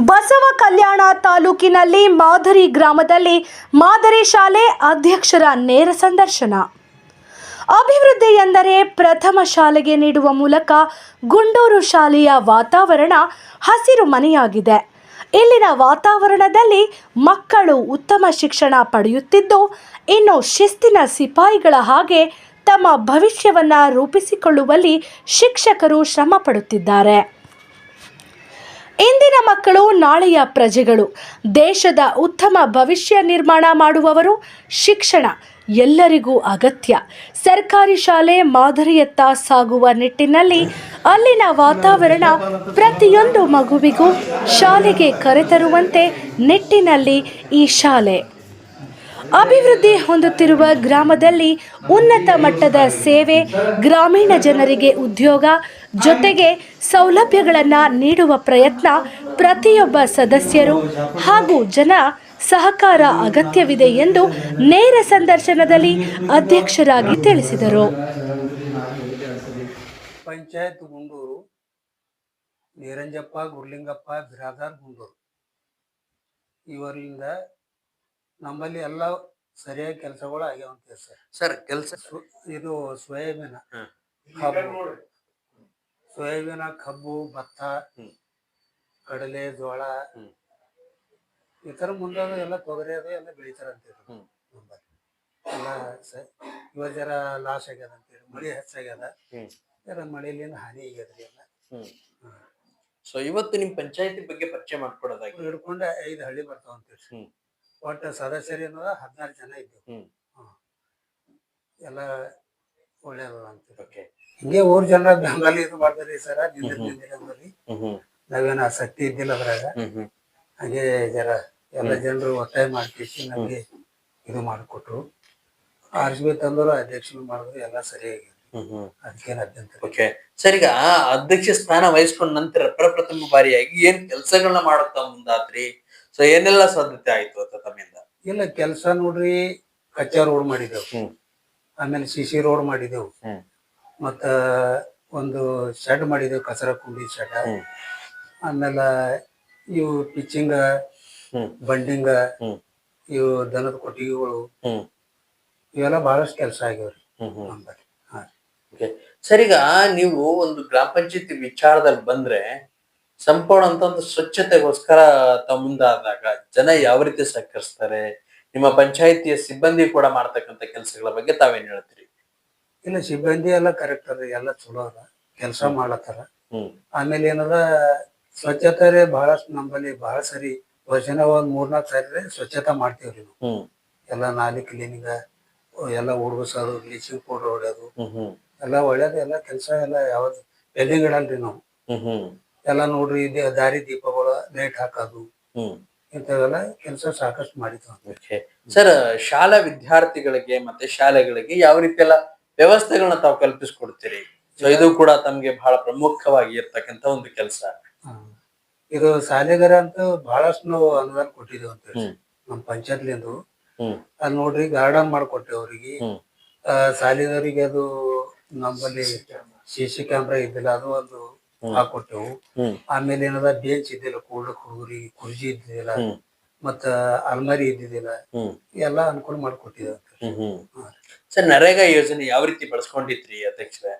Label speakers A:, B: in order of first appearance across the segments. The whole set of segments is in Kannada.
A: ಬಸವ ಕಲ್ಯಾಣ ತಾಲೂಕಿನಲ್ಲಿ ಮಾದರಿ ಗ್ರಾಮದಲ್ಲಿ ಮಾದರಿ ಶಾಲೆ ಅಧ್ಯಕ್ಷರ ನೇರ ಸಂದರ್ಶನ. ಅಭಿವೃದ್ಧಿ ಎಂದರೆ ಪ್ರಥಮ ಶಾಲೆಗೆ ನೀಡುವ ಮೂಲಕ ಗುಂಡೂರು ಶಾಲೆಯ ವಾತಾವರಣ ಹಸಿರು ಮನೆಯಾಗಿದೆ. ಇಲ್ಲಿನ ವಾತಾವರಣದಲ್ಲಿ ಮಕ್ಕಳು ಉತ್ತಮ ಶಿಕ್ಷಣ ಪಡೆಯುತ್ತಿದ್ದು, ಇನ್ನು ಶಿಸ್ತಿನ ಸಿಪಾಯಿಗಳ ಹಾಗೆ ತಮ್ಮ ಭವಿಷ್ಯವನ್ನು ರೂಪಿಸಿಕೊಳ್ಳುವಲ್ಲಿ ಶಿಕ್ಷಕರು ಶ್ರಮ ಪಡುತ್ತಿದ್ದಾರೆ. ಇಂದಿನ ಮಕ್ಕಳು, ನಾಳೆಯ ಪ್ರಜೆಗಳು. ದೇಶದ ಉತ್ತಮ ಭವಿಷ್ಯ ನಿರ್ಮಾಣ ಮಾಡುವವರು ಶಿಕ್ಷಣ, ಎಲ್ಲರಿಗೂ ಅಗತ್ಯ. ಸರ್ಕಾರಿ ಶಾಲೆ ಮಾದರಿಯತ್ತ ಸಾಗುವ ನಿಟ್ಟಿನಲ್ಲಿ ಅಲ್ಲಿನ ವಾತಾವರಣ ಪ್ರತಿಯೊಂದು ಮಗುವಿಗೂ ಶಾಲೆಗೆ ಕರೆತರುವಂತೆ ನಿಟ್ಟಿನಲ್ಲಿ ಈ ಶಾಲೆ. ಅಭಿವೃದ್ಧಿ ಹೊಂದುತ್ತಿರುವ ಗ್ರಾಮದಲ್ಲಿ ಉನ್ನತ ಮಟ್ಟದ ಸೇವೆ, ಗ್ರಾಮೀಣ ಜನರಿಗೆ ಉದ್ಯೋಗ ಜೊತೆಗೆ ಸೌಲಭ್ಯಗಳನ್ನು ನೀಡುವ ಪ್ರಯತ್ನ ಪ್ರತಿಯೊಬ್ಬ ಸದಸ್ಯರು ಹಾಗೂ ಜನ ಸಹಕಾರ ಅಗತ್ಯವಿದೆ ಎಂದು ನೇರ ಸಂದರ್ಶನದಲ್ಲಿ ಅಧ್ಯಕ್ಷರಾಗಿ ತಿಳಿಸಿದರು.
B: ಪಂಚಾಯತ್ ಗುಂಡೂರು ನೀರಂಜಪ್ಪ ಗುರ್ಲಿಂಗಪ್ಪ ಬಿರಾದಾರ್ ಗುಂಡೂರು. ಇವರಿಂದ ನಮ್ಮಲ್ಲಿ ಎಲ್ಲ ಸರಿಯಾಗಿ ಕೆಲಸಗಳು ಆಗ್ಯಾವಂತೆ ಸರ್.
C: ಸರ್ ಕೆಲಸ
B: ಇದು ಸ್ವಯಂ ಸೋಯಾಬೀನ ಕಬ್ಬು ಭತ್ತ. ಕಡಲೆ ಜೋಳ. ಈ ಥರ ಮುಂದಾದ ಎಲ್ಲ ತೊಗರಿ ಅದು ಎಲ್ಲ
C: ಬೆಳಿತಾರ
B: ಅಂತೇಳಿ. ಎಲ್ಲ ಇವಾಗ ಜರ ಲಾಸ್ ಆಗ್ಯದ ಅಂತೇಳಿ ಮಳೆ ಹೆಚ್ಚಾಗ್ಯದ
C: ಮಳೆಯಲ್ಲಿ
B: ಜರ ಮಳೆಲಿಂದ ಹಾನಿ ಆಗ್ಯದ್ರಿ ಎಲ್ಲ.
C: ಸೊ ಇವತ್ತು ನಿಮ್ ಪಂಚಾಯತಿ ಬಗ್ಗೆ ಪರಿಚಯ ಮಾಡ್ಕೊಡೋದಾಗಿ.
B: ಹಿಡ್ಕೊಂಡ ಐದು ಹಳ್ಳಿ ಬರ್ತಾವ ಅಂತೇಳಿ. ಒಟ್ಟು ಸದಸ್ಯರು ಏನದ ಹದಿನಾರು ಜನ ಇದ್ದೇವೆ. ಎಲ್ಲ ಒಳ್ಳೇದ ಅಂತೇಳಿ
C: ಓಕೆ
B: ಹಿಂಗೆ ಊರ್ ಜನ ಬೆಂಗಾಲಿ ಇದು ಮಾಡಿದ್ರಿ ಸರ ನಿಂದಿರ್. ನಿಂದಿರ್ ಅಂದ್ರಿ. ನಾವೇನು ಆಸಕ್ತಿ ಇದ್ದಿಲ್ಲ ಅದ್ರಾಗ. ಹಾಗೆ ಜರ ಎಲ್ಲ ಜನರು ಒತ್ತಾಯ ಮಾಡ್ಕೇಸಿ ನಮ್ಗೆ ಇದು ಮಾಡಿಕೊಟ್ರು. ಆರ್ ಬಿ ತಂದರು ಅಧ್ಯಕ್ಷರು ಮಾಡಿದ್ರು ಎಲ್ಲ ಸರಿಯಾಗಿ ಅದಕ್ಕೇನು ಅಭ್ಯಂತರ
C: ಓಕೆ. ಸರ್ ಈಗ ಅಧ್ಯಕ್ಷ ಸ್ಥಾನ ವಹಿಸ್ಕೊಂಡ ನಂತರ ಪ್ರಪ್ರಥಮ ಬಾರಿಯಾಗಿ ಏನ್ ಕೆಲಸಗಳನ್ನ ಮಾಡುತ್ತಾ ಮುಂದಾದ್ರಿ? ಸೊ ಏನೆಲ್ಲ ಸಾಧ್ಯತೆ ಆಯ್ತು ಅಂತ ತಮ್ಮಿಂದ?
B: ಇಲ್ಲ ಕೆಲಸ ನೋಡ್ರಿ ಕಚ್ಚಾ ರೋಡ್ ಮಾಡಿದೆವು ಆಮೇಲೆ ಸಿ ಸಿ ರೋಡ್ ಮಾಡಿದೆವು. ಮತ್ತ ಒಂದು ಶೆಡ್ ಮಾಡಿದ್ವಿ ಕಸರ ಕುಂಡಿ ಶೆಡ್. ಆಮೇಲೆ ಇವು ಪಿಚ್ಚಿಂಗ. ಬಂಡಿಂಗ. ಇವು ದನದ ಕೊಟ್ಟಿಗೆಗಳು. ಇವೆಲ್ಲ ಬಹಳಷ್ಟು ಕೆಲಸ ಆಗ್ಯಾವ್ರಿ ನಮ್ಮಲ್ಲಿ ಹಾ
C: ಸರ್ ಈಗ ನೀವು ಒಂದು ಗ್ರಾಮ ಪಂಚಾಯತಿ ವಿಚಾರದಲ್ಲಿ ಬಂದ್ರೆ ಸಂಪೂರ್ಣ ಅಂತ ಒಂದು ಸ್ವಚ್ಛತೆಗೋಸ್ಕರ ತಮ್ಮ ಮುಂದಾದಾಗ ಜನ ಯಾವ ರೀತಿ ಸಹಕರಿಸ್ತಾರೆ ನಿಮ್ಮ ಪಂಚಾಯತಿಯ ಸಿಬ್ಬಂದಿ ಕೂಡ ಮಾಡ್ತಕ್ಕಂಥ ಕೆಲಸಗಳ ಬಗ್ಗೆ ತಾವೇನ್ ಹೇಳ್ತೀರಿ
B: ಇಲ್ಲ ಸಿಬ್ಬಂದಿ ಎಲ್ಲ ಕರೆಕ್ಟ್ ಅದ ಎಲ್ಲ ಚಲೋ ಅದ ಕೆಲಸ
C: ಮಾಡತ್ತಾರ.
B: ಆಮೇಲೆ ಏನದ ಸ್ವಚ್ಛತೆ ರೀ ಬಹಳಷ್ಟು ನಮ್ಮಲ್ಲಿ ಬಹಳ ಸರಿ ವರ್ಷನ ಒಂದ್ ಮೂರ್ನಾಲ್ಕು ಸಾರಿ ಸ್ವಚ್ಛತಾ ಮಾಡ್ತೇವ್ರಿ ನಾವು. ಎಲ್ಲ ನಾಲಿ ಕ್ಲೀನಿಂಗ್ ಎಲ್ಲ ಹುಡುಗಸೋದು ಬ್ಲೀಚಿಂಗ್ ಪೌಡರ್ ಹೊಡೆಯೋದು. ಎಲ್ಲ ಒಳ್ಳೇದು ಎಲ್ಲ ಕೆಲಸ ಎಲ್ಲ ಯಾವ್ದು ಪೆಂಡಿಂಗ್ ಇಡಲ್ರಿ ನಾವು. ಎಲ್ಲ ನೋಡ್ರಿ ದಾರಿ ದೀಪಗಳ ಲೈಟ್ ಹಾಕೋದು. ಇಂಥವೆಲ್ಲ ಕೆಲಸ ಸಾಕಷ್ಟು ಮಾಡಿದ್ವಿ.
C: ಸರ್ ಶಾಲಾ ವಿದ್ಯಾರ್ಥಿಗಳಿಗೆ ಮತ್ತೆ ಶಾಲೆಗಳಿಗೆ ಯಾವ ರೀತಿ ಎಲ್ಲ ವ್ಯವಸ್ಥೆಗಳನ್ನ ತಾವು ಕಲ್ಪಿಸ್ಕೊಡ್ತೀರಿ. ಸೊ ಇದು ಕೂಡ ತಮ್ಗೆ ಬಹಳ ಪ್ರಮುಖವಾಗಿ ಇರ್ತಕ್ಕಂತ ಒಂದು ಕೆಲಸ.
B: ಇದು ಸಾಲೆಗರ ಅಂತ ಬಹಳಷ್ಟು ನಾವು ಅನುದಾನ ಕೊಟ್ಟಿದ್ದೇವೆ ಅಂತ ಹೇಳಿ. ನಮ್ಮ ಪಂಚಾಯತ್ಲಿಂದು. ಅದ್ ನೋಡ್ರಿ ಗಾರ್ಡನ್ ಮಾಡ್ಕೊಟ್ಟೆ ಅವ್ರಿಗೆ. ಶಾಲೆದವರಿಗೆ ಅದು ನಮ್ಮಲ್ಲಿ ಸಿ ಸಿ ಕ್ಯಾಮ್ರಾ ಇದ್ದಿಲ್ಲ ಅದು ಒಂದು. ಹಾಕೊಟ್ಟೆವು. ಆಮೇಲೆ ಏನದ ಬೆಂಚ್ ಇದ್ದಿಲ್ಲ ಕೂಡಕ್ ಹುಡುಗರಿಗೆ ಕುರ್ಜಿ ಇದ್ದಿದ್ದಿಲ್ಲ. ಮತ್ತ ಅಲ್ಮಾರಿ ಇದ್ದಿದ್ದಿಲ್ಲ.
C: ಎಲ್ಲಾ
B: ಎಲ್ಲ ಅನುಕೂಲ ಮಾಡ್ಕೊಟ್ಟಿದ್ದೇವೆ
C: ಹ್ಮ್. ಹ್ಮ್. ಸರ್ ನರೇಗಾ ಯೋಜನೆ ಯಾವ ರೀತಿ ಬಳಸ್ಕೊಂಡಿದ್ರಿ ಅಧ್ಯಕ್ಷರೇ?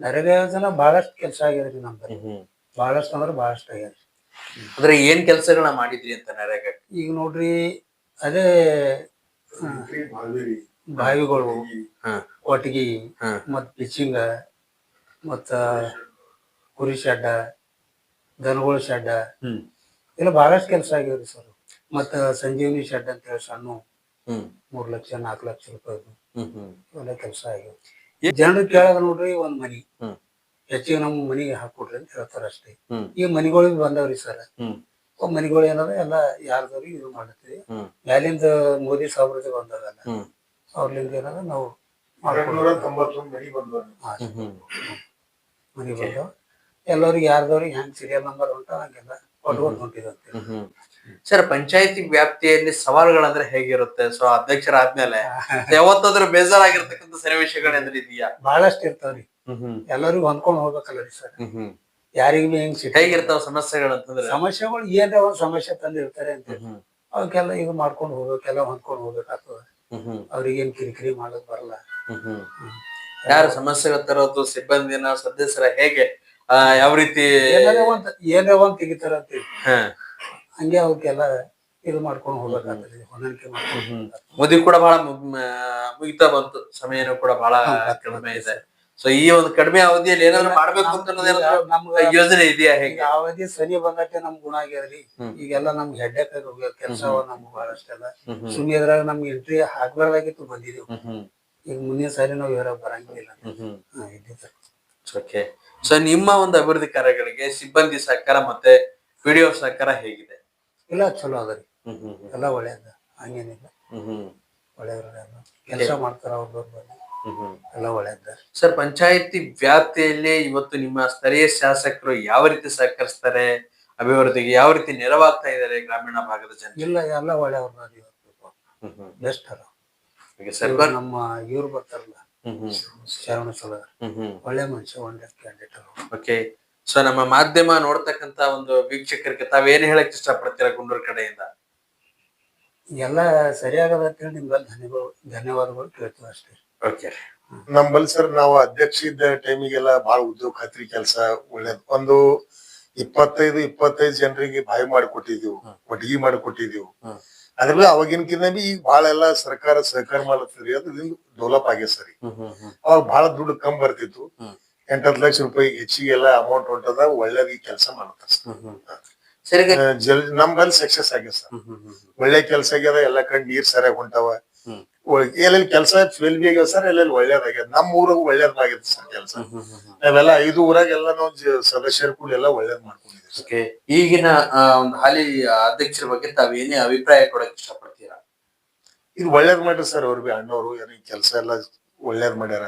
B: ನರೇಗಾ ಯೋಜನೆ ಬಹಳಷ್ಟು ಕೆಲಸ ಆಗ್ಯದ್ರಿ ನಮ್ದು.
C: ಹ್ಮ್
B: ಬಹಳಷ್ಟು ಅಂದ್ರೆ ಬಹಳಷ್ಟು ಆಗ್ಯದ
C: ಅಂದ್ರೆ ಏನ್ ಕೆಲಸಗಳನ್ನ ಮಾಡಿದ್ರಿ ಅಂತ ನರೇಗಾ?
B: ಈಗ ನೋಡ್ರಿ ಅದೇ ಆ, ಬಾವಿಗಳು
C: ಹಾ.
B: ಕೊಟ್ಟಿಗೆ
C: ಹಾ.
B: ಮತ್ ಪಿಚ್ಚಿಂಗ ಮತ್ತ ಕುರಿ ಶೆಡ್ಡ ದನಗಳ ಶೆಡ್ಡ.
C: ಹ್ಮ್.
B: ಇಲ್ಲ ಬಹಳಷ್ಟು ಕೆಲಸ ಆಗ್ಯಾವ್ರಿ ಸರ್. ಮತ್ತ ಸಂಜೀವನಿ ಶೆಡ್ ಅಂತ ಹೇಳಿ ಸಣ್ಣ. ಮೂರ್ ಲಕ್ಷ ನಾಲ್ಕು ಲಕ್ಷ ರೂಪಾಯಿ
C: ಹ್ಮ್ ಹ್ಮ್.
B: ಇವೆಲ್ಲ ಕೆಲಸ ಆಗ್ಯಾವ ಜನರು ಕೇಳದ ನೋಡ್ರಿ ಒಂದ್ ಮನಿ.
C: ಹ್ಮ್.
B: ಹೆಚ್ಚಿಗೆ ನಮ್ ಮನಿಗೆ ಹಾಕೊಡ್ರಿ ಅಂತ ಹೇಳ್ತಾರ ಅಷ್ಟೇ. ಈ ಮನಿಗಳಿಗೆ ಬಂದವ್ರಿ ಸರ್.
C: ಹ್ಮ್.
B: ಮನಿಗಳು ಏನದ ಎಲ್ಲ ಯಾರ್ದವ್ರಿಗೆ ಇದು ಮಾಡತ್ತೀವಿ. ಮ್ಯಾಲಿಂದ ಮೋದಿ ಸಾಬ್ರದ್ದು ಬಂದವಲ್ಲ. ಅವ್ರಲಿಂದ ಏನದ ನಾವು
D: ಮನಿ ಬಂದ್ವು
B: ಎಲ್ಲರಿಗೆ ಯಾರ್ದವ್ರಿಗೆ ಹೆಂಗ್ ಸೀರಿಯಲ್ ನಂಬರ್ ಉಂಟ ಹಂಗೆಲ್ಲ ಕೊಟ್ಕೊಂಡು ಹೊಂಟಿದಂತೆ
C: ಸರ್ ಪಂಚಾಯತಿ ವ್ಯಾಪ್ತಿಯಲ್ಲಿ ಸವಾಲುಗಳಂದ್ರೆ ಹೇಗಿರುತ್ತೆ? ಸೊ ಅಧ್ಯಕ್ಷರಾದ್ಮೇಲೆ ಯಾವತ್ತಾದ್ರೂ ಬೇಜಾರಾಗಿರ್ತಕ್ಕಂಥ ಸನ್ನಿವೇಶಗಳೇಂದ್ರೆ ಇದೆಯಾ?
B: ಬಹಳಷ್ಟು ಇರ್ತಾವ್ರಿ. ಎಲ್ಲರಿಗೂ ಹೊಂದ್ಕೊಂಡು ಹೋಗ್ಬೇಕಲ್ಲ ರೀ ಸರ್. ಯಾರಿಗೂ ಹೆಂಗ್
C: ಹೇಗಿರ್ತಾವ ಸಮಸ್ಯೆಗಳು ಅಂತಂದ್ರೆ
B: ಸಮಸ್ಯೆಗಳು ಏನೇ ಒಂದ್ ಸಮಸ್ಯೆ ತಂದಿರ್ತಾರೆ ಅಂತ ಅವಕ್ಕೆಲ್ಲ ಈಗ ಮಾಡ್ಕೊಂಡು ಹೋಗ್ಬೇಕೆಲ್ಲ ಹೊಂದ್ಕೊಂಡು ಹೋಗ್ಬೇಕಾಗ್ತದೆ. ಅವ್ರಿಗೇನ್ ಕಿರಿಕಿರಿ ಮಾಡಕ್ ಬರಲ್ಲ.
C: ಯಾರು ಸಮಸ್ಯೆಗಳು ತರೋದು ಸಿಬ್ಬಂದಿನ ಸದಸ್ಯರ ಹೇಗೆ? ಆ, ಯಾವ ರೀತಿ
B: ಏನಾರ ಒಂದ್ ಏನಾರ ಒಂದ್ ತೆಗಿತಾರ ಅಂತ. ಹಂಗೆ ಅವಕ್ಕೆಲ್ಲ ಇದು ಮಾಡ್ಕೊಂಡು ಹೋಗ್ಬೇಕಾಗ್ತದೆ ಹೊಂದಾಣಿಕೆ ಮಾಡ್ಕೊಂಡು
C: ಕೂಡ ಬಹಳ ಮುಗಿತಾ ಬಂತು ಸಮಯನೂ ಕೂಡ ಬಹಳ ಕಡಿಮೆ ಇದೆ. ಸೊ ಈ ಒಂದು ಕಡಿಮೆ ಅವಧಿಯಲ್ಲಿ ಏನಾದ್ರು ಮಾಡ್ಬೇಕು ಅಂತ
B: ನಮ್ಗ
C: ಯೋಜನೆ ಇದೆಯಾ ಹೇಗೆ?
B: ಅವಧಿ ಸರಿ ಬಂದಕ್ಕೆ ನಮ್ ಗುಣ ಆಗ್ಯದ್ರಿ. ಈಗೆಲ್ಲ ನಮ್ಗೆ ಹೆಡ್ಡಾಕ್ ಕೆಲಸ ನಮ್ಗೆ ಬಹಳಷ್ಟೆಲ್ಲ. ಸುಮ್ಮನೆ ಇದ್ರಾಗ ನಮ್ಗೆ ಎಂಟ್ರಿ ಹಾಕ್ಬಾರ್ದಾಗಿತ್ತು ಬಂದಿದೀವಿ. ಈಗ ಮುಂದಿನ ಸಾರಿ ನಾವು ಇವರ ಬರಂಗಿಲ್ಲ.
C: ಓಕೆ ಸೊ ನಿಮ್ಮ ಒಂದು ಅಭಿವೃದ್ಧಿ ಕಾರ್ಯಗಳಿಗೆ ಸಿಬ್ಬಂದಿ ಸಹಕಾರ ಮತ್ತೆ ವಿಡಿಯೋ ಸಹಕಾರ ಹೇಗಿದೆ?
B: ಇಲ್ಲ ಚಲೋ
C: ಹ್ಮ್ ಹ್ಮ್.
B: ಎಲ್ಲ ಒಳ್ಳೇದ. ಹಂಗೇನಿಲ್ಲ. ಕೆಲಸ ಮಾಡ್ತಾರ. ಎಲ್ಲ ಒಳ್ಳೇದ.
C: ಸರ್ ಪಂಚಾಯತಿ ವ್ಯಾಪ್ತಿಯಲ್ಲಿ ಇವತ್ತು ನಿಮ್ಮ ಸ್ಥಳೀಯ ಶಾಸಕರು ಯಾವ ರೀತಿ ಸಹಕರಿಸ್ತಾರೆ? ಅಭಿವೃದ್ಧಿಗೆ ಯಾವ ರೀತಿ ನೆರವಾಗ್ತಾ ಇದಾರೆ ಗ್ರಾಮೀಣ ಭಾಗದ ಜನ?
B: ಇಲ್ಲ ಎಲ್ಲ ಒಳ್ಳೆಯವ್ರ. ಬೆಸ್ಟ್
C: ಅಲ್ಲ
B: ನಮ್ಮ ಇವ್ರು ಬರ್ತಾರಲ್ಲ.
C: ಹ್ಮ್ ಹ್ಮ್.
B: ಶರಣ
C: ಹ್ಮ್.
B: ಒಳ್ಳೆ ಮನುಷ್ಯ ಒಳ್ಳೆ ಕ್ಯಾಂಡಿಡೇಟ್
C: ಓಕೆ. ಸೊ ನಮ್ಮ ಮಾಧ್ಯಮ ನೋಡ್ತಕ್ಕಂತ ಒಂದು ವೀಕ್ಷಕರಿಗೆ ತಾವೇನು ಹೇಳಕ್ ಇಷ್ಟಪಡ್ತೀರಾ ಗುಂಡೂರ್ ಕಡೆಯಿಂದ?
B: ಎಲ್ಲ ಸರಿಯಾಗದ ಅಂತೇಳಿ ನಿಮ್ಗೆಲ್ಲ ಧನ್ಯವಾದ ಧನ್ಯವಾದಗಳು ಕೇಳ್ತೀವಿ ಅಷ್ಟೇ.
C: ಓಕೆ
D: ನಮ್ಮಲ್ಲಿ ಸರ್ ನಾವು ಅಧ್ಯಕ್ಷ ಇದ್ದ ಟೈಮಿಗೆಲ್ಲ ಬಹಳ ಉದ್ಯೋಗ ಖಾತ್ರಿ ಕೆಲಸ ಒಳ್ಳೇದು. ಒಂದು ಇಪ್ಪತ್ತೈದು ಇಪ್ಪತ್ತೈದು ಜನರಿಗೆ ಬಾಯಿ ಮಾಡಿಕೊಟ್ಟಿದೀವಿ ಒಟ್ಟಿಗೆ ಮಾಡಿಕೊಟ್ಟಿದೀವಿ.
C: ಹ್ಮ್.
D: ಅದ್ರಲ್ಲಿ ಅವಾಗಿನಕಿನ್ನ ಬಿ ಈಗ ಬಹಳ ಎಲ್ಲ ಸರ್ಕಾರ ಸಹಕಾರ ಮಾಡತ್ತೀರಿ ಅದರಿಂದ ಡೆವಲಪ್ ಆಗ್ಯದ ಸರಿ. ಅವಾಗ ಬಹಳ ದುಡ್ಡು ಕಮ್ಮಿ ಬರ್ತಿತ್ತು. ಎಂಟತ್ತು ಲಕ್ಷ ರೂಪಾಯಿ ಹೆಚ್ಚಿಗೆ ಎಲ್ಲ ಅಮೌಂಟ್ ಹೊಂಟದ ಒಳ್ಳೇದು ಕೆಲಸ
C: ನಮ್ಗಲ್ಲಿ
D: ಆ, ಜಲ್ ನಮ್ಮಲ್ಲಿ ಸಕ್ಸಸ್ ಆಗ್ಯದ ಸರ್. ಒಳ್ಳೆ ಕೆಲಸ ಆಗ್ಯದ ಎಲ್ಲ ಕಡೆ ನೀರ್ ಸರಿಯಾಗಿ ಹೊಂಟವ. ಎಲ್ಲೆಲ್ಲಿ ಕೆಲಸ ಫೇಲ್ ಬಿ ಆಗ್ಯಾವ ಸರ್ ಎಲ್ಲೆಲ್ಲಿ ಒಳ್ಳೇದಾಗ್ಯದ ನಮ್ಮ ಊರಾಗ ಒಳ್ಳೇದಾಗ್ಯದ ಸರ್ ಕೆಲಸ. ನಾವೆಲ್ಲ ಐದು ಊರಾಗ ಎಲ್ಲ ನಾವು ಸದಸ್ಯರು ಕೂಡ ಎಲ್ಲ ಒಳ್ಳೇದ್ ಮಾಡ್ಕೊಂಡಿದ್ದೀವಿ
C: ಈಗಿನ ಹಾಲಿ ಅಧ್ಯಕ್ಷರ ಬಗ್ಗೆ ತಾವೇನೇ ಅಭಿಪ್ರಾಯ ಕೊಡಕ್ ಇಷ್ಟಪಡ್ತೀರಾ?
D: ಇದು ಒಳ್ಳೇದ್ ಮಾಡ್ರಿ ಸರ್ ಅವ್ರು ಬಿ ಅಣ್ಣವ್ರು ಏನೋ ಕೆಲಸ ಎಲ್ಲ ಒಳ್ಳೇದ್ ಮಾಡ್ಯಾರ.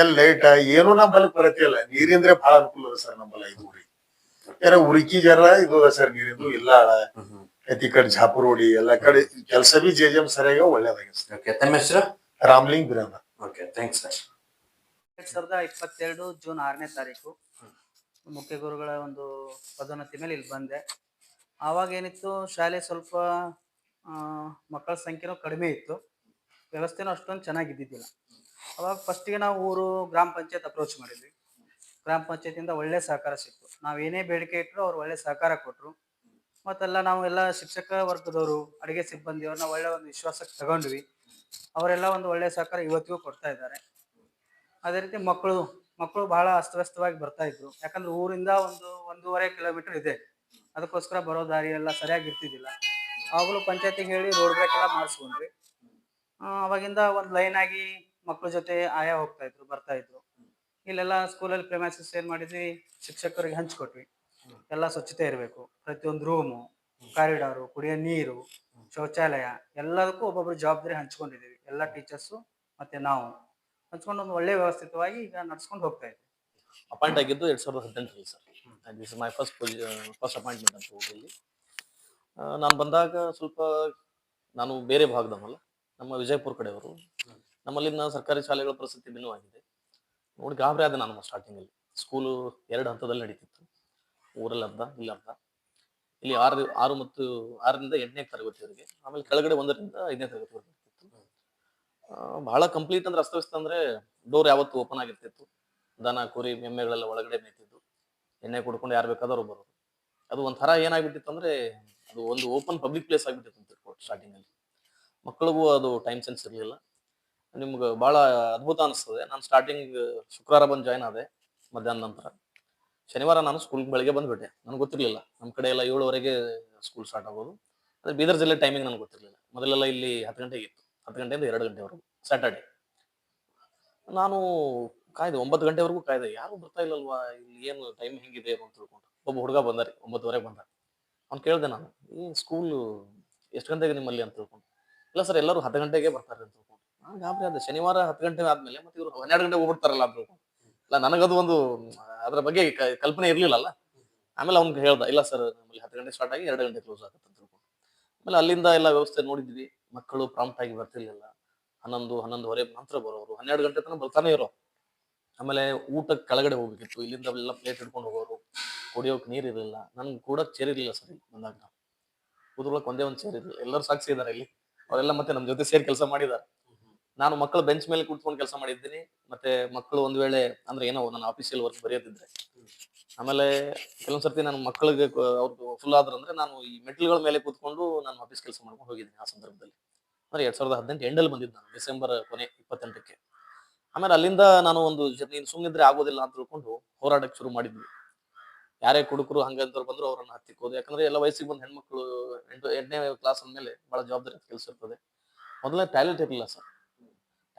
D: ಎಲ್ ಲೈಟ್ ಏನು ನಮ್ಮಲ್ಲಿ ಬರತ್ತೆ ಅಲ್ಲ ನೀರಿಂದ್ರೆ ಬಹಳ ಅನುಕೂಲ ಅದ ಸರ್ ನಮ್ಮಲ್ಲಿ ಇದು ಊರಿ. ಯಾರ ಉರಿಕಿ ಜರ ಇದು ಅದ ಸರ್ ನೀರಿಂದು ಇಲ್ಲ ಈ ಕಡೆ ಝಾಪುರೋಡಿ ಎಲ್ಲ ಎಲ್ಲಾ ಕಡೆ ಕೆಲಸ ಬಿ ಜೆ ಜಮ್ ಸರಿಯಾಗಿ ಒಳ್ಳೇದಾಗಿದೆ
C: ತಮ್ಮ ಹೆಸರು?
D: Ramling Birana
C: okay thanks sir
E: ಎರಡ್ ಸಾವಿರದ ಇಪ್ಪತ್ತೆರಡು ಜೂನ್ ಆರನೇ ತಾರೀಕು ಮುಖ್ಯ ಗುರುಗಳ ಒಂದು ಪದೋನ್ನತಿ ಮೇಲೆ ಇಲ್ಲಿ ಬಂದೆ. ಆವಾಗ ಏನಿತ್ತು ಶಾಲೆ ಸ್ವಲ್ಪ ಮಕ್ಕಳ ಸಂಖ್ಯೆನೂ ಕಡಿಮೆ ಇತ್ತು. ವ್ಯವಸ್ಥೆನೂ ಅಷ್ಟೊಂದು ಚೆನ್ನಾಗಿದ್ದಿದ್ದಿಲ್ಲ ಅವಾಗ ಫಸ್ಟಿಗೆ ನಾವು ಊರು ಗ್ರಾಮ ಪಂಚಾಯತ್ ಅಪ್ರೋಚ್ ಮಾಡಿದ್ವಿ. ಗ್ರಾಮ ಪಂಚಾಯತಿಂದ ಒಳ್ಳೆ ಸಹಕಾರ ಸಿಕ್ತು. ನಾವು ಏನೇ ಬೇಡಿಕೆ ಇಟ್ಟರು ಅವ್ರು ಒಳ್ಳೆ ಸಹಕಾರ ಕೊಟ್ಟರು ಮತ್ತೆಲ್ಲ ನಾವು ಎಲ್ಲ ಶಿಕ್ಷಕ ವರ್ಗದವರು, ಅಡುಗೆ ಸಿಬ್ಬಂದಿಯವ್ರನ್ನ ಒಳ್ಳೆ ಒಂದು ವಿಶ್ವಾಸಕ್ಕೆ ತಗೊಂಡ್ವಿ. ಅವರೆಲ್ಲ ಒಂದು ಒಳ್ಳೆ ಸಹಕಾರ ಇವತ್ತಿಗೂ ಕೊಡ್ತಾ ಇದ್ದಾರೆ. ಅದೇ ರೀತಿ ಮಕ್ಕಳು ಮಕ್ಕಳು ಬಹಳ ಅಸ್ತವ್ಯಸ್ತವಾಗಿ ಬರ್ತಾ ಇದ್ರು. ಯಾಕಂದ್ರೆ ಊರಿಂದ ಒಂದು ಒಂದೂವರೆ ಕಿಲೋಮೀಟರ್ ಇದೆ. ಅದಕ್ಕೋಸ್ಕರ ಬರೋ ದಾರಿ ಎಲ್ಲ ಸರಿಯಾಗಿ ಇರ್ತಿದ್ದಿಲ್ಲ. ಆವಾಗಲೂ ಪಂಚಾಯತಿಗೆ ಹೇಳಿ ರೋಡ್ ಬ್ರೇಕ್ ಎಲ್ಲ ಮಾಡಿಸ್ಕೊಂಡ್ವಿ. ಅವಾಗಿಂದ ಒಂದು ಲೈನ್ ಆಗಿ ಮಕ್ಕಳ ಜೊತೆ ಆಯಾ ಹೋಗ್ತಾ ಇದ್ರು, ಬರ್ತಾ ಇದ್ರು. ಇಲ್ಲೆಲ್ಲ ಸ್ಕೂಲಲ್ಲಿ ಪ್ರೆಮೈಸಸ್ ಏನ್ ಮಾಡಿದ್ವಿ? ಶಿಕ್ಷಕರಿಗೆ ಹಂಚ್ಕೊಟ್ವಿ ಎಲ್ಲ ಸ್ವಚ್ಛತೆ ಇರಬೇಕು. ಪ್ರತಿಯೊಂದು ರೂಮು ಕಾರಿಡಾರು ಕುಡಿಯೋ ನೀರು, ಶೌಚಾಲಯ, ಎಲ್ಲದಕ್ಕೂ ಒಬ್ಬೊಬ್ರು ಜವಾಬ್ದಾರಿ ಹಂಚ್ಕೊಂಡಿದ್ದೀವಿ. ಎಲ್ಲ ಟೀಚರ್ಸು ಮತ್ತೆ ನಾವು. ಹಂಚ್ಕೊಂಡು ಒಂದು ಒಳ್ಳೆ ವ್ಯವಸ್ಥಿತವಾಗಿ ಈಗ ನಡ್ಸ್ಕೊಂಡು ಹೋಗ್ತಾ ಇದ್ವಿ.
F: ಅಪಾಯಿಂಟ್ ಆಗಿದ್ದು ಎರಡ್ ಸಾವಿರದ ಹದಿನೆಂಟರಲ್ಲಿ sir. This my first first appointment ಅಂತ ಹೋಗಿ ನಾನು ಬಂದಾಗ ಸ್ವಲ್ಪ, ನಾನು ಬೇರೆ ಭಾಗದವಲ್ಲ ನಮ್ಮ ವಿಜಯಪುರ ಕಡೆಯವರು. ನಮ್ಮಲ್ಲಿನ ಸರ್ಕಾರಿ ಶಾಲೆಗಳ ಪರಿಸ್ಥಿತಿ ಭಿನ್ನವಾಗಿದೆ. ನೋಡಿ ಗಾಬರಿ ಆದ ನಾನು ಸ್ಟಾರ್ಟಿಂಗಲ್ಲಿ ಸ್ಕೂಲು ಎರಡು ಹಂತದಲ್ಲಿ ನಡೀತಿತ್ತು. ಊರಲ್ಲಿ ಅರ್ಧ, ಇಲ್ಲಿ ಅರ್ಧ. ಇಲ್ಲಿ ಆರು ಆರು ಮತ್ತು ಆರರಿಂದ ಎಂಟನೇ ತರಗತಿವರೆಗೆ ಆಮೇಲೆ ಕೆಳಗಡೆ ಒಂದರಿಂದ ಐದನೇ ತರಗತಿವರೆಗೆ ಬಹಳ ಕಂಪ್ಲೀಟ್ ಅಂದ್ರೆ ಅಸ್ತವ್ಯಸ್ತ ಅಂದ್ರೆ ಡೋರ್ ಯಾವತ್ತು ಓಪನ್ ಆಗಿರ್ತಿತ್ತು. ದನ, ಕುರಿ, ಎಮ್ಮೆಗಳೆಲ್ಲ ಒಳಗಡೆ ಮೇಯ್ತಿದ್ದು. ಎಣ್ಣೆ ಕುಡ್ಕೊಂಡು ಯಾರು ಬೇಕಾದವ್ರು ಬರೋರು ಅದು ಒಂಥರ ಏನಾಗ್ಬಿಟ್ಟಿತ್ತು ಅಂದ್ರೆ ಅದು ಒಂದು ಓಪನ್ ಪಬ್ಲಿಕ್ ಪ್ಲೇಸ್ ಆಗ್ಬಿಟ್ಟಿತ್ತು ಅಂತ ಸ್ಟಾರ್ಟಿಂಗ್ ಅಲ್ಲಿ. ಮಕ್ಕಳಿಗೂ ಅದು ಟೈಮ್ ಸೆನ್ಸ್ ಇರಲಿಲ್ಲ. ನಿಮ್ಗೆ ಭಾಳ ಅದ್ಭುತ ಅನಿಸ್ತದೆ. ನಾನು ಸ್ಟಾರ್ಟಿಂಗ್ ಶುಕ್ರವಾರ ಬಂದು ಜಾಯ್ನ್ ಆದೆ ಮಧ್ಯಾಹ್ನ ನಂತರ. ಶನಿವಾರ ನಾನು ಸ್ಕೂಲ್ ಬೆಳಗ್ಗೆ ಬಂದುಬಿಟ್ಟೆ ನನಗೆ ಗೊತ್ತಿರಲಿಲ್ಲ. ನಮ್ಮ ಕಡೆ ಎಲ್ಲ ಏಳುವರೆಗೆ ಸ್ಕೂಲ್ ಸ್ಟಾರ್ಟ್ ಆಗೋದು. ಅದೇ ಬೀದರ್ ಜಿಲ್ಲೆ ಟೈಮಿಂಗ್ ನನಗೆ ಗೊತ್ತಿರಲಿಲ್ಲ. ಮೊದಲೆಲ್ಲ ಇಲ್ಲಿ ಹತ್ತು ಗಂಟೆಗೆ ಇತ್ತು. ಹತ್ತು ಗಂಟೆಯಿಂದ ಎರಡು ಗಂಟೆವರೆಗೂ ಸ್ಯಾಟರ್ಡೆ ನಾನು ಕಾಯ್ದೆ, ಒಂಬತ್ತು ಗಂಟೆವರೆಗೂ ಕಾಯ್ದೆ. ಯಾರು ಬರ್ತಾ ಇಲ್ಲಲ್ವಾ? ಇಲ್ಲಿ ಏನು ಟೈಮ್ ಹೆಂಗಿದೆ ಅಂತ ತಿಳ್ಕೊಂಡು. ಒಬ್ಬ ಹುಡುಗ ಬಂದಾರಿ, ಒಂಬತ್ತುವರೆಗೆ ಬಂದ ಅವ್ನು ಕೇಳಿದೆ ನಾನು ಈ ಸ್ಕೂಲ್ ಎಷ್ಟು ಗಂಟೆಗೆ ನಿಮ್ಮಲ್ಲಿ? ಅಂತ ತಿಳ್ಕೊಂಡು. ಇಲ್ಲ ಸರ್, ಎಲ್ಲರೂ ಹತ್ತು ಗಂಟೆಗೆ ಬರ್ತಾರೆ ಅಂತ ಗಾಬರಿ ಅದ ಶನಿವಾರ ಹತ್ತು ಗಂಟೆ ಆದ್ಮೇಲೆ ಮತ್ತೆ ಇವರು ಹನ್ನೆರಡು ಗಂಟೆ ಹೋಗ್ಬಿಡ್ತಾರಲ್ಲ ಅದ್ರು ಅಲ್ಲ ನನಗದು ಒಂದು, ಅದ್ರ ಬಗ್ಗೆ ಕ- ಕಲ್ಪನೆ ಇರ್ಲಿಲ್ಲಲ್ಲ. ಆಮೇಲೆ ಅವ್ನಿಗೆ ಹೇಳ್ದ, ಇಲ್ಲ ಸರ್ ನಮ್ಮಲ್ಲಿ ಹತ್ತು ಗಂಟೆ ಸ್ಟಾರ್ಟ್ ಆಗಿ ಎರಡು ಗಂಟೆ ಕ್ಲೋಸ್ ಆಗುತ್ತೆ ಆಮೇಲೆ ಅಲ್ಲಿಂದ ಎಲ್ಲ ವ್ಯವಸ್ಥೆ ನೋಡಿದ್ವಿ. ಮಕ್ಕಳು ಪ್ರಾಂಪ್ಟ್ ಆಗಿ ಬರ್ತಿರ್ಲಿಲ್ಲ. ಹನ್ನೊಂದು, ಹನ್ನೊಂದುವರೆ ಮಾತ್ರ ಬರೋರು, ಹನ್ನೆರಡು ಗಂಟೆ ತನಕ ಬರ್ತಾನೆ ಇರೋ ಆಮೇಲೆ ಊಟಕ್ಕೆ ಕೆಳಗಡೆ ಹೋಗ್ಬೇಕಿತ್ತು. ಇಲ್ಲಿಂದ ಎಲ್ಲ ಪ್ಲೇಟ್ ಹಿಡ್ಕೊಂಡು ಹೋಗೋರು. ಕುಡಿಯೋಕೆ ನೀರು ಇರಲಿಲ್ಲ. ನನ್ಗೆ ಕೂಡಕ್ ಚೇರ್ ಇರಲಿಲ್ಲ ಸರ್ ಬಂದಾಗ. ಕೂತ್ಕೊಳ್ಳೋಕೆ ಒಂದೇ ಒಂದು ಚೇರ್ ಇರಲಿಲ್ಲ. ಎಲ್ಲರೂ ಸಾಕ್ಷಿ ಇಲ್ಲಿ. ಅವರೆಲ್ಲ ಮತ್ತೆ ನಮ್ಮ ಜೊತೆ ಸೇರಿ ಕೆಲಸ ಮಾಡಿದ್ದಾರೆ. ನಾನು ಮಕ್ಕಳು ಬೆಂಚ್ ಮೇಲೆ ಕೂತ್ಕೊಂಡು ಕೆಲಸ ಮಾಡಿದ್ದೀನಿ. ಮತ್ತೆ ಮಕ್ಕಳು ಒಂದ್ ವೇಳೆ ಅಂದ್ರೆ ಏನೋ ನನ್ನ ಆಫೀಸಿಯಲ್ ವರ್ಕ್ ಬರೆಯೋದಿದ್ರೆ. ಆಮೇಲೆ ಕೆಲವೊಂದ್ಸರ್ತಿ ನನ್ನ ಮಕ್ಕಳಿಗೆ ಅವ್ರದ್ದು ಫುಲ್ ಆದ್ರಂದ್ರೆ ನಾನು ಈ ಮೆಟ್ಲುಗಳ ಮೇಲೆ ಕೂತ್ಕೊಂಡು ನಾನು ಆಫೀಸ್ ಕೆಲಸ ಮಾಡ್ಕೊಂಡು ಹೋಗಿದ್ದೀನಿ ಆ ಸಂದರ್ಭದಲ್ಲಿ. ಅಂದ್ರೆ ಎರಡ್ ಸಾವಿರದ ಹದಿನೆಂಟು ಎಂಡಲ್ಲಿ ಬಂದಿದ್ದು ನಾನು, ಡಿಸೆಂಬರ್ ಕೊನೆ ಇಪ್ಪತ್ತೆಂಟಕ್ಕೆ. ಆಮೇಲೆ ಅಲ್ಲಿಂದ ನಾನು ಒಂದು ನೀನು ಸುಮ್ಮನಿದ್ರೆ ಆಗೋದಿಲ್ಲ ಅಂತ ತಿಳ್ಕೊಂಡು ಹೋರಾಟಕ್ಕೆ ಶುರು ಮಾಡಿದ್ವಿ. ಯಾರೇ ಕುಡುಕರು ಹಂಗಂತವ್ರು ಬಂದ್ರು ಅವ್ರನ್ನ ಹತ್ತಿಕ್ಕೋದು. ಯಾಕಂದ್ರೆ ಎಲ್ಲ ವಯಸ್ಸಿಗೆ ಬಂದ ಹೆಣ್ಮಕ್ಳು, ಎಂಟು, ಎಂಟನೇ ಕ್ಲಾಸ್ ಅಂದ್ಮೇಲೆ ಬಹಳ ಜವಾಬ್ದಾರಿ ಕೆಲಸ ಇರ್ತದೆ. ಮೊದಲನೇ ಟಾಯ್ಲೆಟ್ ಇರಲಿಲ್ಲ ಸರ್.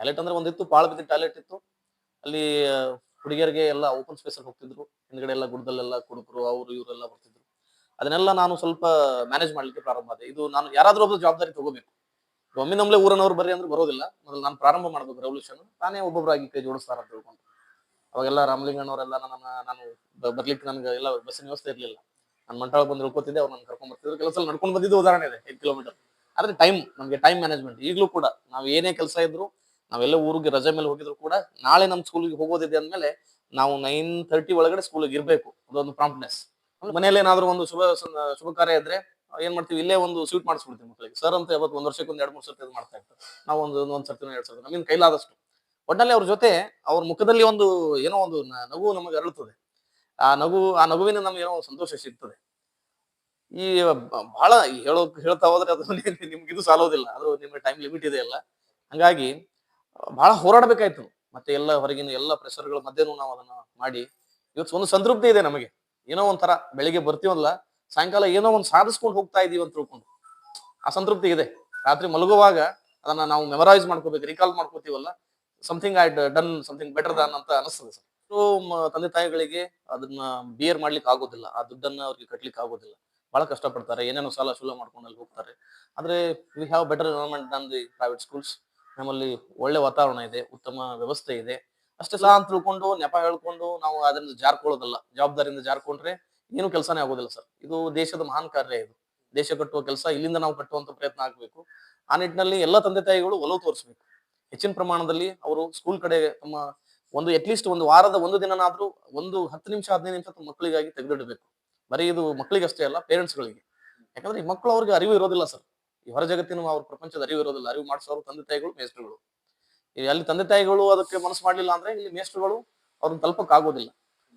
F: ಟಾಯ್ಲೆಟ್ ಅಂದ್ರೆ ಒಂದಿತ್ತು ಪಾಳ ಬಿದ್ದ ಟಾಯ್ಲೆಟ್ ಇತ್ತು. ಅಲ್ಲಿ ಹುಡುಗಿಯರಿಗೆ ಎಲ್ಲ ಓಪನ್ ಸ್ಪೇಸ್ ಅಲ್ಲಿ ಹೋಗ್ತಿದ್ರು. ಹಿಂದ್ಗಡೆ ಎಲ್ಲ ಗುಡ್ದಲ್ಲೆಲ್ಲ ಕುಡುಕರು, ಅವರು ಇವರೆಲ್ಲ ಬರ್ತಿದ್ರು. ಅದನ್ನೆಲ್ಲ ನಾನು ಸ್ವಲ್ಪ ಮ್ಯಾನೇಜ್ ಮಾಡ್ಲಿಕ್ಕೆ ಪ್ರಾರಂಭ ಆದೆ. ಇದು ನಾನು ಯಾರಾದ್ರೂ ಒಬ್ಬರು ಜವಾಬ್ದಾರಿ ತಗೋಬೇಕು. ಒಮ್ಮೆ ನಮ್ಲೆ ಊರನವ್ರು ಬರ್ರಿ ಅಂದ್ರೆ ಬರೋದಿಲ್ಲ. ಮೊದಲು ನಾನು ಪ್ರಾರಂಭ ಮಾಡ್ಬೇಕು ರೆವಲ್ಯೂಷನ್ ತಾನೇ ಒಬ್ಬೊಬ್ಬರಾಗಿ ಕೈ ಜೋಡಿಸ್ತಾರ ಅಂತ ತಿಳ್ಕೊಂಡು ಅವಾಗೆಲ್ಲ ರಾಮಲಿಂಗಣ್ಣವರೆಲ್ಲ ನನ್ನ, ನಾನು ಬರ್ಲಿಕ್ಕೆ ನನ್ಗೆ ಎಲ್ಲ ಬಸ್ಸಿನ ವ್ಯವಸ್ಥೆ ಇರ್ಲಿಲ್ಲ. ನಾನು ಮಂಟಾಳ ಬಂದು ಉಳ್ಕೋತಿದ್ದೆ, ಅವ್ರು ನನ್ನ ಕರ್ಕೊಂಡ್ ಬರ್ತಿದ್ರು. ಕೆಲಸ ನಡ್ಕೊಂಡು ಬಂದಿದ್ದು ಉದಾಹರಣೆ ಇದೆ, ಐದು ಕಿಲೋಮೀಟರ್ ಆದ್ರೆ ಟೈಮ್ ನಮಗೆ ಟೈಮ್ ಮ್ಯಾನೇಜ್ಮೆಂಟ್ ಈಗಲೂ ಕೂಡ ನಾವು ಏನೇ ಕೆಲಸ ಇದ್ರು ನಾವೆಲ್ಲ ಊರಿಗೆ ರಜೆ ಮೇಲೆ ಹೋಗಿದ್ರು ಕೂಡ ನಾಳೆ ನಮ್ಮ ಸ್ಕೂಲಿಗೆ ಹೋಗೋದಿದೆ ಅಂದ್ಮೇಲೆ ನಾವು ನೈನ್ ತರ್ಟಿ ಒಳಗಡೆ ಸ್ಕೂಲಿಗೆ ಇರಬೇಕು. ಅದೊಂದು ಪ್ರಾಂಪ್ಟ್ನೆಸ್ ಮನೇಲಿ ಏನಾದ್ರು ಒಂದು ಶುಭ ಶುಭ ಕಾರ್ಯ ಇದ್ರೆ ಏನ್ ಮಾಡ್ತೀವಿ? ಇಲ್ಲೇ ಒಂದು ಸ್ವೀಟ್ ಮಾಡಿಸ್ಬಿಡ್ತೀವಿ ಮಕ್ಕಳಿಗೆ ಸರ್ ಅಂತ ಯಾವತ್ತು ಒಂದ್ ವರ್ಷಕ್ಕೆ ಒಂದ್ ಎರಡು, ಮೂರು ಸರ್ತಿ ಮಾಡ್ತಾ ಇರ್ತಾರೆ. ನಾವು ಒಂದು, ಒಂದ್ ಸರ್ತಿ ಎರಡು ಸರ್ತಿ ನಮ್ಮಿಂದ ಕೈಲಾದಷ್ಟು. ಒಟ್ಟಿನಲ್ಲಿ ಅವ್ರ ಜೊತೆ ಅವ್ರ ಮುಖದಲ್ಲಿ ಒಂದು ಏನೋ ಒಂದು ನಗು ನಮಗೆ ಅರಳುತ್ತದೆ ಆ ನಗು, ಆ ನಗುವಿನ ನಮ್ಗೆ ಏನೋ ಸಂತೋಷ ಸಿಗ್ತದೆ. ಈ ಬಹಳ ಹೇಳೋ, ಹೇಳ್ತಾ ಹೋದ್ರೆ ಅದು ನಿಮ್ಗೆ ಇದು ಸಾಲೋದಿಲ್ಲ. ಅದು ನಿಮ್ಗೆ ಟೈಮ್ ಲಿಮಿಟ್ ಇದೆ ಅಲ್ಲ. ಹಂಗಾಗಿ ಬಹಳ ಹೋರಾಡಬೇಕಾಯ್ತು. ಮತ್ತೆ ಎಲ್ಲ ಹೊರಗಿನ ಎಲ್ಲ ಪ್ರೆಷರ್ಗಳ ಮಧ್ಯೆನೂ ನಾವು ಅದನ್ನ ಮಾಡಿ, ಇವತ್ತು ಒಂದು ಸಂತೃಪ್ತಿ ಇದೆ ನಮಗೆ. ಏನೋ ಒಂಥರ ಬೆಳಿಗ್ಗೆ ಬರ್ತೀವಲ್ಲ, ಸಾಯಂಕಾಲ ಏನೋ ಒಂದು ಸಾಧಿಸ್ಕೊಂಡು ಹೋಗ್ತಾ ಇದೀವಿ ಅಂತ ತಿಳ್ಕೊಂಡು. ಆ ಸಂತೃಪ್ತಿ ಇದೆ. ರಾತ್ರಿ ಮಲಗುವಾಗ ಅದನ್ನ ನಾವು ಮೆಮರೈಸ್ ಮಾಡ್ಕೋಬೇಕು recall ಮಾಡ್ಕೋತೀವಲ್ಲ something I done something better than ಅಂತ ಅನಿಸ್ತದೆ ಸರ್. ತಂದೆ ತಾಯಿಗಳಿಗೆ ಅದನ್ನ ಬಿಯರ್ ಮಾಡ್ಲಿಕ್ಕೆ ಆಗೋದಿಲ್ಲ. ಆ ದುಡ್ಡನ್ನ ಅವ್ರಿಗೆ ಕಟ್ಲಿಕ್ಕೆ ಆಗೋದಿಲ್ಲ. ಬಹಳ ಕಷ್ಟಪಡ್ತಾರೆ. ಏನೇನೋ ಸಾಲ ಶುಲ್ಲ ಮಾಡ್ಕೊಂಡು ಅಲ್ಲಿ ಹೋಗ್ತಾರೆ. ಆದ್ರೆ we have better environment than the private schools ನಮ್ಮಲ್ಲಿ ಒಳ್ಳೆ ವಾತಾವರಣ ಇದೆ ಉತ್ತಮ ವ್ಯವಸ್ಥೆ ಇದೆ. ಅಷ್ಟೇ ಸಹ ಅಂತ ತಿಳ್ಕೊಂಡು ನೆಪ ಹೇಳ್ಕೊಂಡು ನಾವು ಅದರಿಂದ ಜಾರ್ಕೊಳ್ಳೋದಲ್ಲ. ಜವಾಬ್ದಾರಿಯಿಂದ ಜಾರ್ಕೊಂಡ್ರೆ ಏನು ಕೆಲಸನೇ ಆಗೋದಿಲ್ಲ ಸರ್. ಇದು ದೇಶದ ಮಹಾನ್ ಕಾರ್ಯ ಇದು. ದೇಶ ಕಟ್ಟುವ ಕೆಲಸ ಇಲ್ಲಿಂದ ನಾವು ಕಟ್ಟುವಂತ ಪ್ರಯತ್ನ ಆಗ್ಬೇಕು. ಆ ನಿಟ್ಟಿನಲ್ಲಿ ಎಲ್ಲ ತಂದೆ ತಾಯಿಗಳು ಒಲವು ತೋರಿಸ್ಬೇಕು. ಹೆಚ್ಚಿನ ಪ್ರಮಾಣದಲ್ಲಿ ಅವರು ಸ್ಕೂಲ್ ಕಡೆ ತಮ್ಮ ಒಂದು ಅಟ್ಲೀಸ್ಟ್ ಒಂದು ವಾರದ ಒಂದು ದಿನನಾದ್ರೂ ಒಂದು ಹತ್ತು ನಿಮಿಷ ಹದಿನೈದು ನಿಮಿಷ ತಮ್ಮ ಮಕ್ಕಳಿಗಾಗಿ ತೆಗೆದಿಡಬೇಕು. ಬರೀ ಇದು ಮಕ್ಕಳಿಗಷ್ಟೇ ಅಲ್ಲ ಪೇರೆಂಟ್ಸ್ಗಳಿಗೆ ಯಾಕಂದ್ರೆ ಈ ಮಕ್ಕಳು ಅವ್ರಿಗೆ ಅರಿವು ಇರೋದಿಲ್ಲ ಸರ್. ಈ ಹೊರ ಜಗತ್ತಿನ ಅವ್ರ ಪ್ರಪಂಚದ ಅರಿವು ಇರೋದಿಲ್ಲ. ಅರಿವು ಮಾಡಿಸೋರು ತಂದೆ ತಾಯಿಗಳು ಮೇಸ್ಟ್ರುಗಳು ಅಲ್ಲಿ ತಂದೆ ತಾಯಿಗಳು ಅದಕ್ಕೆ ಮನಸ್ಸು ಮಾಡಲಿಲ್ಲ ಅಂದ್ರೆ ಇಲ್ಲಿ ಮೇಸ್ಟ್ರುಗಳು ಅವ್ರನ್ನ ತಲುಪಕ್ ಆಗೋದಿಲ್ಲ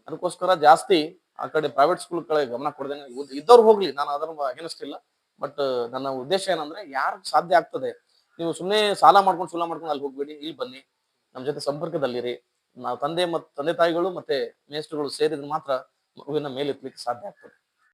F: ಅದಕ್ಕೋಸ್ಕರ ಜಾಸ್ತಿ ಆ ಕಡೆ ಪ್ರೈವೇಟ್ ಸ್ಕೂಲ್ ಕಡೆ ಗಮನ ಕೊಡ್ದಂಗೆ ಇದ್ದವ್ರು ಹೋಗ್ಲಿ, ನಾನು ಅದನ್ನ ಅಗೇನಿಸ್ಟಿಲ್ಲ. ಬಟ್ ನನ್ನ ಉದ್ದೇಶ ಏನಂದ್ರೆ ಯಾರು ಸಾಧ್ಯ ಆಗ್ತದೆ? ನೀವು ಸುಮ್ಮನೆ ಸಾಲ ಮಾಡ್ಕೊಂಡು ಸುಲ ಮಾಡ್ಕೊಂಡು ಅಲ್ಲಿ ಹೋಗ್ಬೇಡಿ, ಇಲ್ಲಿ ಬನ್ನಿ. ನಮ್ಮ ಜೊತೆ ಸಂಪರ್ಕದಲ್ಲಿರಿ. ನಾವು ತಂದೆ ಮತ್ತು ತಂದೆ ತಾಯಿಗಳು ಮತ್ತೆ ಮೇಸ್ಟ್ರುಗಳು ಸೇರಿದ್ರೆ ಮಾತ್ರ ಮಗುವಿನ ಮೇಲೆತ್ತಲಿಕ್ಕೆ ಸಾಧ್ಯ ಆಗ್ತದೆ.